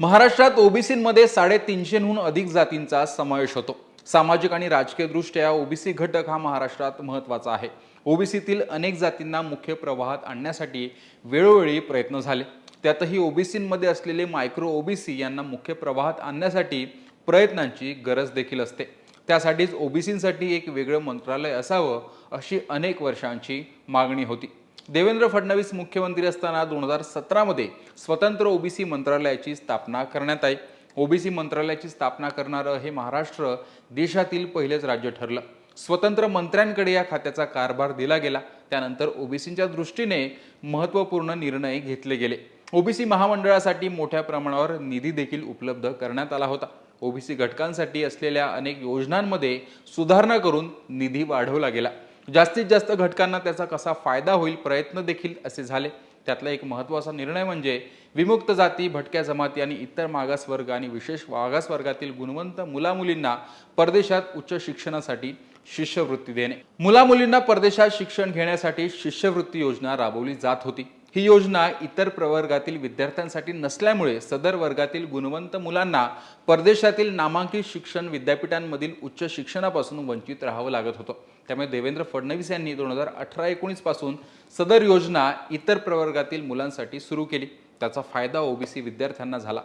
महाराष्ट्रात ओबीसीमध्ये साडेतीनशेहून अधिक जातींचा समावेश होतो. सामाजिक आणि राजकीय दृष्ट्या ओबीसी घटक हा महाराष्ट्रात महत्त्वाचा आहे. ओबीसीतील अनेक जातींना मुख्य प्रवाहात आणण्यासाठी वेळोवेळी प्रयत्न झाले. त्यातही ओबीसीमध्ये असलेले मायक्रो ओबीसी यांना मुख्य प्रवाहात आणण्यासाठी प्रयत्नांची गरज देखील असते. त्यासाठीच ओबीसींसाठी एक वेगळं मंत्रालय असावं अशी अनेक वर्षांची मागणी होती. देवेंद्र फडणवीस मुख्यमंत्री असताना दोन हजार सतरामध्ये स्वतंत्र ओबीसी मंत्रालयाची स्थापना करण्यात आली. ओबीसी मंत्रालयाची स्थापना करणारं हे महाराष्ट्र देशातील पहिलेच राज्य ठरलं. स्वतंत्र मंत्र्यांकडे या खात्याचा कारभार दिला गेला. त्यानंतर ओबीसींच्या दृष्टीने महत्त्वपूर्ण निर्णय घेतले गेले. ओबीसी महामंडळासाठी मोठ्या प्रमाणावर निधी देखील उपलब्ध करण्यात आला होता. ओबीसी घटकांसाठी असलेल्या अनेक योजनांमध्ये सुधारणा करून निधी वाढवला गेला. जास्तीत जास्त घटकांना त्याचा कसा फायदा होईल प्रयत्न देखील असे झाले. त्यातला एक महत्त्वाचा निर्णय म्हणजे विमुक्त जाती भटक्या जमाती आणि इतर मागासवर्ग आणि विशेष मागासवर्गातील गुणवंत मुलामुलींना परदेशात उच्च शिक्षणासाठी शिष्यवृत्ती देणे. मुलामुलींना परदेशात शिक्षण घेण्यासाठी शिष्यवृत्ती योजना राबवली जात होती. ही योजना इतर प्रवर्गातील विद्यार्थ्यांसाठी नसल्यामुळे सदर वर्गातील गुणवंत मुलांना परदेशातील नामांकित शिक्षण विद्यापीठांमधील उच्च शिक्षणापासून वंचित राहावं लागत होतं. त्यामुळे देवेंद्र फडणवीस यांनी दोन हजार अठरा एकोणीसपासून सदर योजना इतर प्रवर्गातील मुलांसाठी सुरू केली. त्याचा फायदा ओबीसी विद्यार्थ्यांना झाला.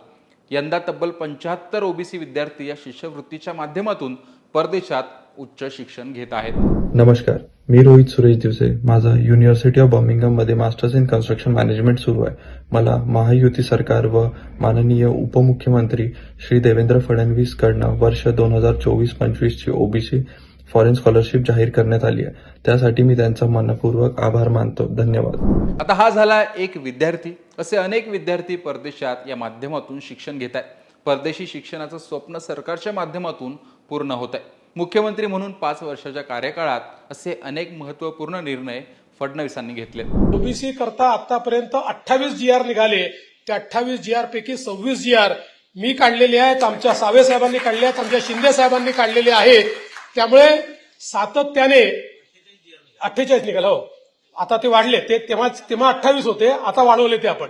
यंदा तब्बल पंच्याहत्तर ओबीसी विद्यार्थी या शिष्यवृत्तीच्या माध्यमातून परदेशात उच्च शिक्षण घेत आहेत. नमस्कार. मी रोहित सुरेश दिवसे. माझा युनिव्हर्सिटी ऑफ बर्मिंगममध्ये मास्टर्स इन कन्स्ट्रक्शन मॅनेजमेंट सुरू आहे. मला महायुती सरकार व माननीय उपमुख्यमंत्री श्री देवेंद्र फडणवीस कडनं वर्ष दोन हजार चोवीस पंचवीसची ओबीसी फॉरेन स्कॉलरशिप जाहीर करण्यात आली आहे. त्यासाठी मी त्यांचा मनपूर्वक आभार मानतो. धन्यवाद. आता हा झाला एक विद्यार्थी. असे अनेक विद्यार्थी परदेशात या माध्यमातून शिक्षण घेत आहेत. परदेशी शिक्षणाचं स्वप्न सरकारच्या माध्यमातून पूर्ण होत आहे. मुख्यमंत्री म्हणून पाच वर्षाच्या कार्यकाळात असे अनेक महत्त्वपूर्ण निर्णय फडणवीसांनी घेतले. ओबीसी करता आतापर्यंत अठ्ठावीस जी आर निघाले. त्या अठ्ठावीस जी आर पैकी सव्वीस जी आर मी काढलेले आहेत आमच्या सावे साहेबांनी काढले आहेत आमच्या शिंदे साहेबांनी काढलेले आहेत. त्यामुळे सातत्याने अठ्ठेचाळीस निघाल हो. आता ते वाढले. ते तेव्हा तेव्हा अठ्ठावीस होते आता वाढवले ते आपण.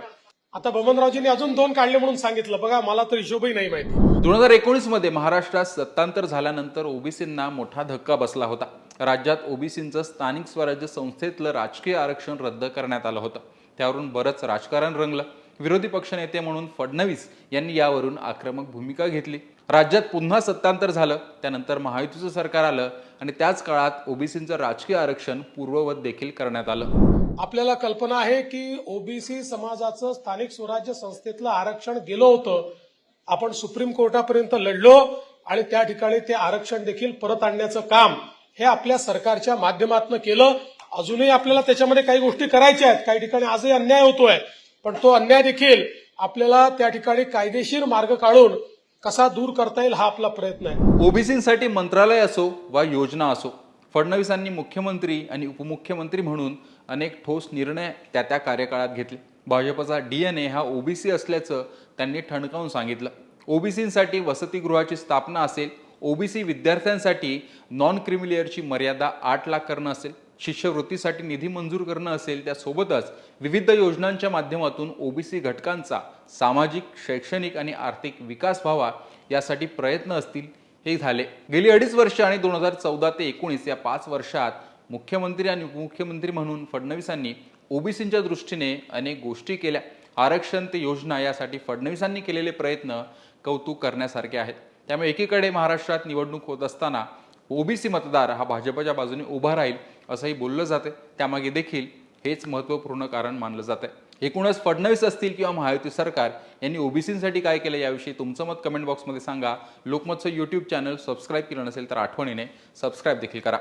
आता बबनरावजींनी अजून दोन काढले म्हणून सांगितलं. बघा मला तर हिशोबही नाही माहिती. दोन हजार एकोणीसमध्ये महाराष्ट्रात सत्तांतर झाल्यानंतर ओबीसींना मोठा धक्का बसला होता. राज्यात ओबीसींचं स्थानिक स्वराज्य संस्थेतलं राजकीय आरक्षण रद्द करण्यात आलं होतं. त्यावरून बरंच राजकारण रंगलं. विरोधी पक्षनेते म्हणून फडणवीस यांनी यावरून आक्रमक भूमिका घेतली. राज्यात पुन्हा सत्तांतर झालं त्यानंतर महायुतीचं सरकार आलं आणि त्याच काळात ओबीसींचं राजकीय आरक्षण पूर्ववत देखील करण्यात आलं. आपल्याला कल्पना आहे की ओबीसी समाजाचं स्थानिक स्वराज्य संस्थेतलं आरक्षण गेलं होतं. आपण सुप्रीम कोर्टापर्यंत लढलो आणि त्या ठिकाणी ते आरक्षण देखील परत आणण्याचं काम हे आपल्या सरकारच्या माध्यमातून केलं. अजूनही आपल्याला त्याच्यामध्ये काही गोष्टी करायच्या आहेत. काही ठिकाणी आजही अन्याय होतोय. पण तो अन्याय देखील आपल्याला त्या ठिकाणी कायदेशीर मार्ग काढून कसा दूर करता येईल हा आपला प्रयत्न आहे. ओबीसींसाठी मंत्रालय असो वा योजना असो फडणवीसांनी मुख्यमंत्री आणि उपमुख्यमंत्री म्हणून अनेक ठोस निर्णय त्या त्या कार्यकाळात घेतले. भाजपचा डी एन ए हा ओबीसी असल्याचं त्यांनी ठणकावून सांगितलं. ओबीसींसाठी वसतिगृहाची स्थापना असेल ओबीसी विद्यार्थ्यांसाठी नॉन क्रिमिलियरची मर्यादा आठ लाख करणं असेल शिष्यवृत्तीसाठी निधी मंजूर करणं असेल त्यासोबतच विविध योजनांच्या माध्यमातून ओबीसी घटकांचा सामाजिक शैक्षणिक आणि आर्थिक विकास व्हावा यासाठी प्रयत्न असतील हे झाले. गेली अडीच वर्ष आणि दोन हजार चौदा ते एकोणीस या पाच वर्षात मुख्यमंत्री आणि उपमुख्यमंत्री म्हणून फडणवीसांनी ओबीसींच्या दृष्टीने अनेक गोष्टी केल्या. आरक्षण ते योजना यासाठी फडणवीसांनी केलेले प्रयत्न कौतुक करण्यासारखे आहेत. त्यामुळे एकीकडे महाराष्ट्रात निवडणूक होत असताना ओबीसी मतदार हा भाजपच्या बाजूने उभा राहील असंही बोललं जाते त्यामागे देखील हेच महत्त्वपूर्ण कारण मानलं जातं आहे एकूणच फडणवीस असतील किंवा महायुती सरकार यांनी ओबीसींसाठी काय केलं याविषयी तुमचं मत कमेंट बॉक्समध्ये सांगा. लोकमतचं यूट्यूब चॅनल सबस्क्राईब केलं नसेल तर आठवणीने सबस्क्राईब देखील करा.